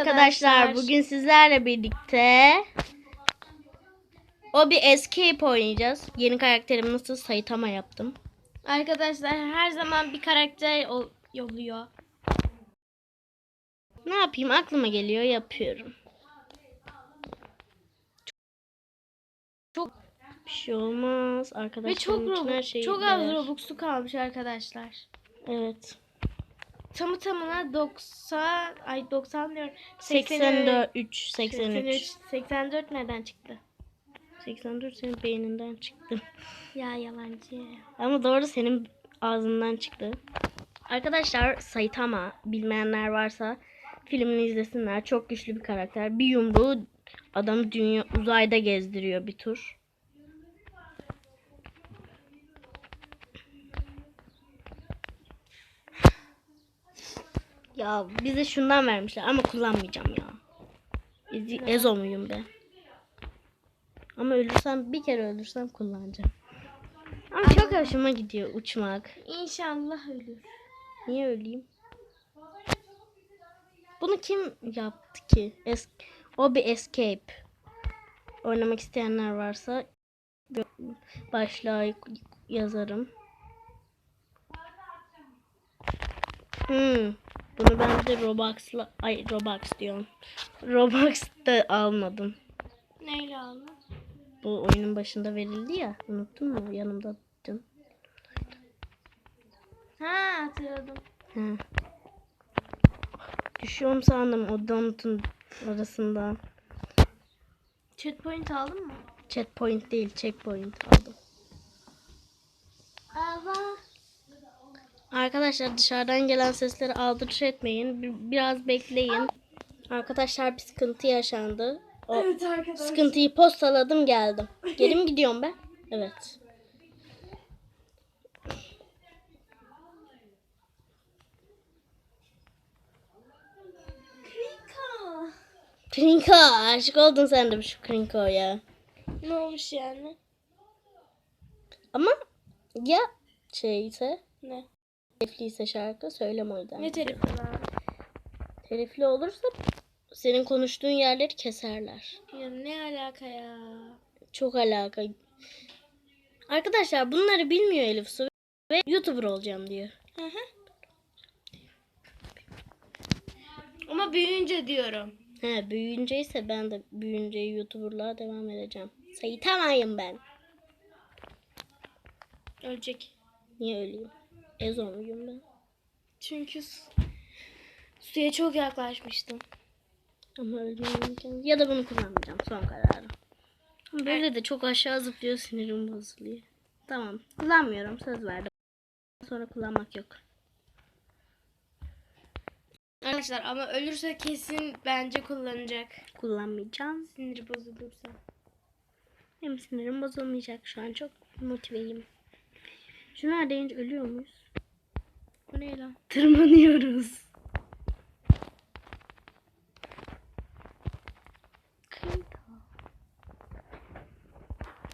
arkadaşlar. Bugün sizlerle birlikte o bir escape oynayacağız. Yeni karakterimi nasıl Saitama yaptım. Arkadaşlar her zaman bir karakter ol- yolluyor. Ne yapayım aklıma geliyor yapıyorum. Çok Bir şey olmaz ve arkadaşlar. çok için her Robux, şey çok az. Robux'u kalmış arkadaşlar. Evet. Tamı tamına 90 ay 90 diyorum. 84 3 83. 83 84 nereden çıktı? 84 senin beyninden çıktı. Ya yalancı. Ama doğru senin ağzından çıktı. Arkadaşlar Saitama bilmeyenler varsa filmini izlesinler. Çok güçlü bir karakter. Bir yumruğu adamı dünya uzayda gezdiriyor bir tur. Ya bize şundan vermişler ama kullanmayacağım ya. Ezi, Ezo muyum be? Ama ölürsem bir kere ölürsem kullanacağım. Ama çok hoşuma gidiyor uçmak. İnşallah ölür. Niye öleyim? Bunu kim yaptı ki? Es o bir escape. Oynamak isteyenler varsa başlığa yazarım. Hmm. Bunu ben de Robux'la ay Robux diyorum. Robux'ta almadım. Neyle aldın? Bu oyunun başında verildi ya. Unuttun mu? Yanımda tuttun. Ha hatırladım. He. Düşüyorum sandım o donutun arasından. Chat point aldın mı? Chat point değil, checkpoint aldım. Allah. Arkadaşlar dışarıdan gelen sesleri aldırış etmeyin. Bir- biraz bekleyin. Arkadaşlar bir sıkıntı yaşandı. O Evet arkadaşlar. sıkıntıyı postaladım geldim. Geri mi gidiyorum ben? Evet. Krika. Krinko aşık oldun sen de şu Krinko'ya. Ne olmuş yani? Ama ya şeyse Ne? Telifliyse şarkı söyleme o yüzden. Ne telefonu abi? Telifli olursa senin konuştuğun yerleri keserler. Ya ne alaka ya? Çok alaka. Arkadaşlar bunları bilmiyor Elif Su ve YouTuber olacağım diyor. Hı hı. Ama büyüyünce diyorum. He büyüyünce ise ben de büyüyünce YouTuber'lığa devam edeceğim. Sayıtamayım ben. Ölecek. Niye öleyim? Ezo muyum ben? Çünkü su- suya çok yaklaşmıştım. Ama ölmeyeceğim. Ya da bunu kullanmayacağım. Son kararım. Böyle de çok aşağı zıplıyor sinirim bozuluyor. Tamam. Kullanmıyorum. Söz verdim. Sonra kullanmak yok. Arkadaşlar ama ölürse kesin bence kullanacak. Kullanmayacağım. Siniri bozulursa. Benim sinirim bozulmayacak. Şu an çok motiveyim. Şunlar deyince ölüyor muyuz? Bu ne lan? Tırmanıyoruz.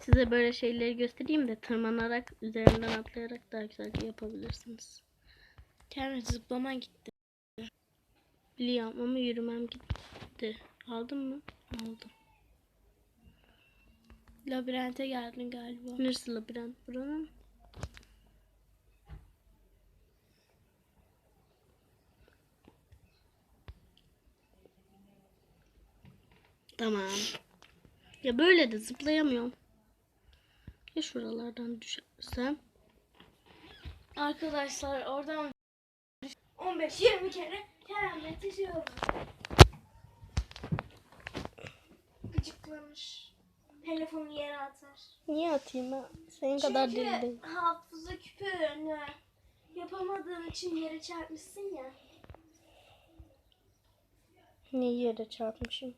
Size böyle şeyleri göstereyim de tırmanarak, üzerinden atlayarak daha güzel yapabilirsiniz. Kendi zıplaman gitti. Biliyorum ama yürümem gitti. Aldın mı? Aldım. Labirente geldin galiba. Neresi labirent buranın? Tamam. Ya böyle de zıplayamıyorum. Ya şuralardan düşersem? Arkadaşlar oradan 15-20 kere kendime taşıyorum. Gıcıklamış. Telefonu yere atar. Niye atayım ben? Senin kadar Çünkü deli değil. hafıza küpünü yapamadığın için yere çarpmışsın ya. Niye yere çarpmışım?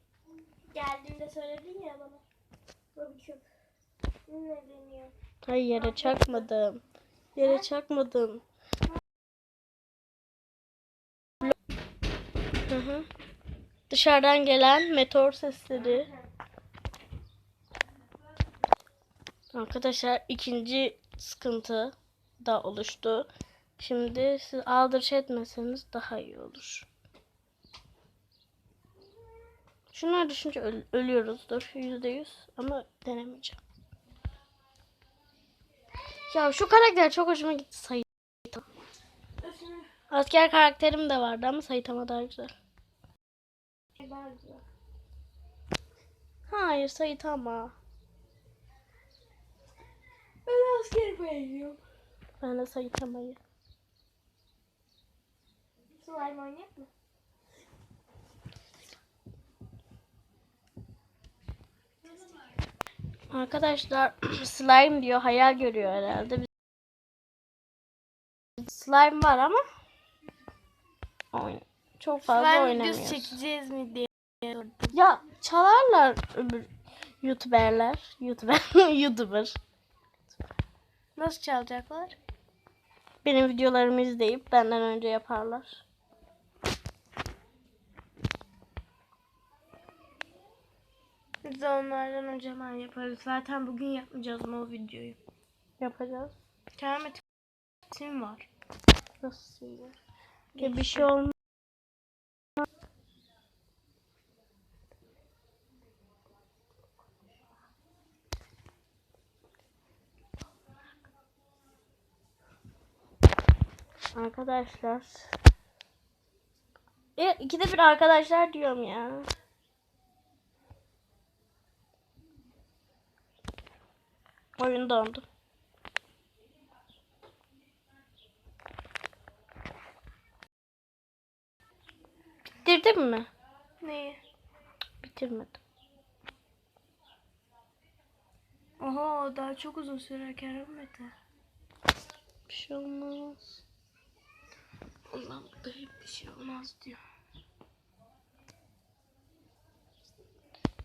Geldiğinde söyledin ya bana. Küp. Ne deniyor? Hayır yere çarpmadım. Yere çarpmadım. Hı hı. Dışarıdan gelen meteor sesleri. Arkadaşlar ikinci sıkıntı da oluştu. Şimdi siz aldırış etmeseniz daha iyi olur. Şunları düşünce öl- ölüyoruzdur yüzde yüz ama denemeyeceğim. Ya şu karakter çok hoşuma gitti Saitama. Asker karakterim de vardı ama Saitama daha güzel. Hayır Saitama. Ben asker beğeniyorum. Ben de Saitama'yı. Slime oynayalım mı? Arkadaşlar slime diyor hayal görüyor herhalde. Slime var ama çok fazla videosu oynamıyoruz. çekeceğiz mi diye. Ya çalarlar öbür youtuberler. Youtuber. Youtuber. Nasıl çalacaklar? Benim videolarımı izleyip benden önce yaparlar. Biz de onlardan önce hemen yaparız. Zaten bugün yapmayacağız mı o videoyu? Yapacağız. Kendime tim var. Nasıl ya? Ya bir şey olmaz. Arkadaşlar. Ya ikide bir arkadaşlar diyorum ya. Oyun dondu. Bitirdin mi? Neyi? Bitirmedim. Oha daha çok uzun sürer Kerem Mete. Bir şey olmaz. Allah da bir şey olmaz diyor.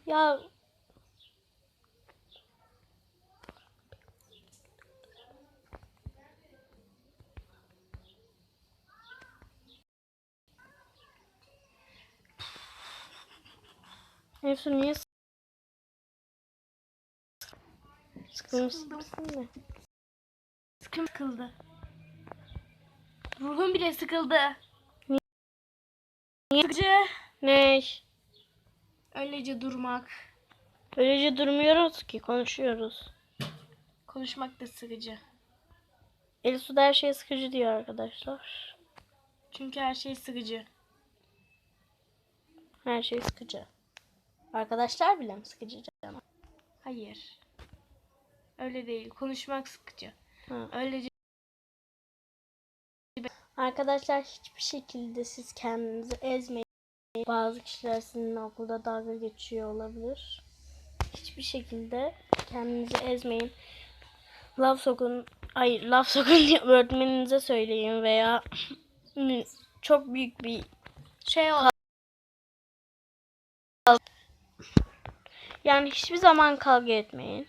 Ya Efsun niye sıkılmışsın? Sıkım sıkıldı. Ruhum bile sıkıldı. Niye? Sıkıcı. Ne? Öylece durmak. Öylece durmuyoruz ki konuşuyoruz. Konuşmak da sıkıcı. Elisu da her şeye sıkıcı diyor arkadaşlar. Çünkü her şey sıkıcı. Her şey sıkıcı. Arkadaşlar bile mi sıkıcı canım? Hayır. Öyle değil. Konuşmak sıkıcı. Ha. Öylece Arkadaşlar hiçbir şekilde siz kendinizi ezmeyin. Bazı kişiler sizinle okulda dalga geçiyor olabilir. Hiçbir şekilde kendinizi ezmeyin. Laf sokun, hayır laf sokun diye öğretmeninize söyleyin veya çok büyük bir şey ol. Yani hiçbir zaman kavga etmeyin.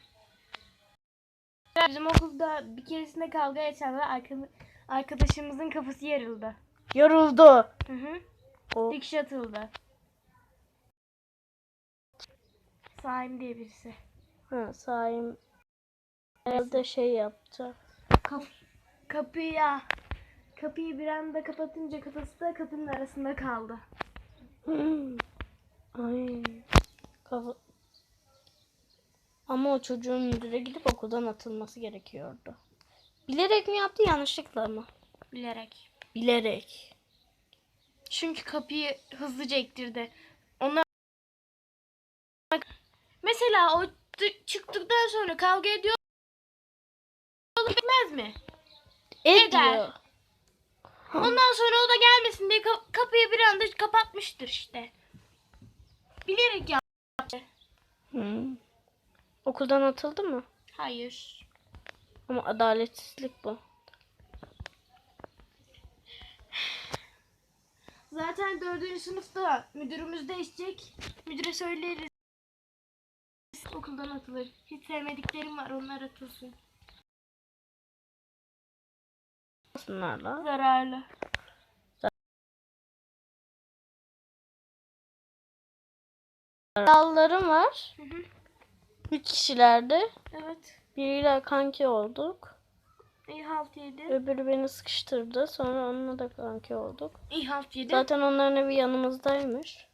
Bizim okulda bir keresinde kavga arka- arkadaşımızın kafası yarıldı. Yoruldu. Hı hı. O Dikiş atıldı. Saim diye birisi. ha, Saim herhalde şey yaptı. Kap kapıya kapıyı bir anda kapatınca kafası da kapının arasında kaldı. Hmm. Ay. Kafa... Ama o çocuğun müdüre gidip okuldan atılması gerekiyordu. Bilerek mi yaptı yanlışlıkla mı? Bilerek. Bilerek. Çünkü kapıyı hızlıca ektirdi. Onlar Mesela o çıktıktan sonra kavga ediyor. Bitmez mi? Ediyor. Eder. Ondan sonra o da gelmesin diye ka- kapıyı bir anda kapatmıştır işte. Bilerek ya. Hmm. Okuldan atıldı mı? Hayır. Ama adaletsizlik bu. Zaten dördüncü sınıfta müdürümüz değişecek. Müdüre söyleriz. Okuldan atılır. Hiç sevmediklerim var onlar atılsın. Sınırlarla. Zararlı. Dallarım var. Hı hı. Üç kişilerdi. Evet. Biriyle kanki olduk. İyi halt yedi. Öbürü beni sıkıştırdı. Sonra onunla da kanki olduk. İyi halt yedi. Zaten onların evi yanımızdaymış.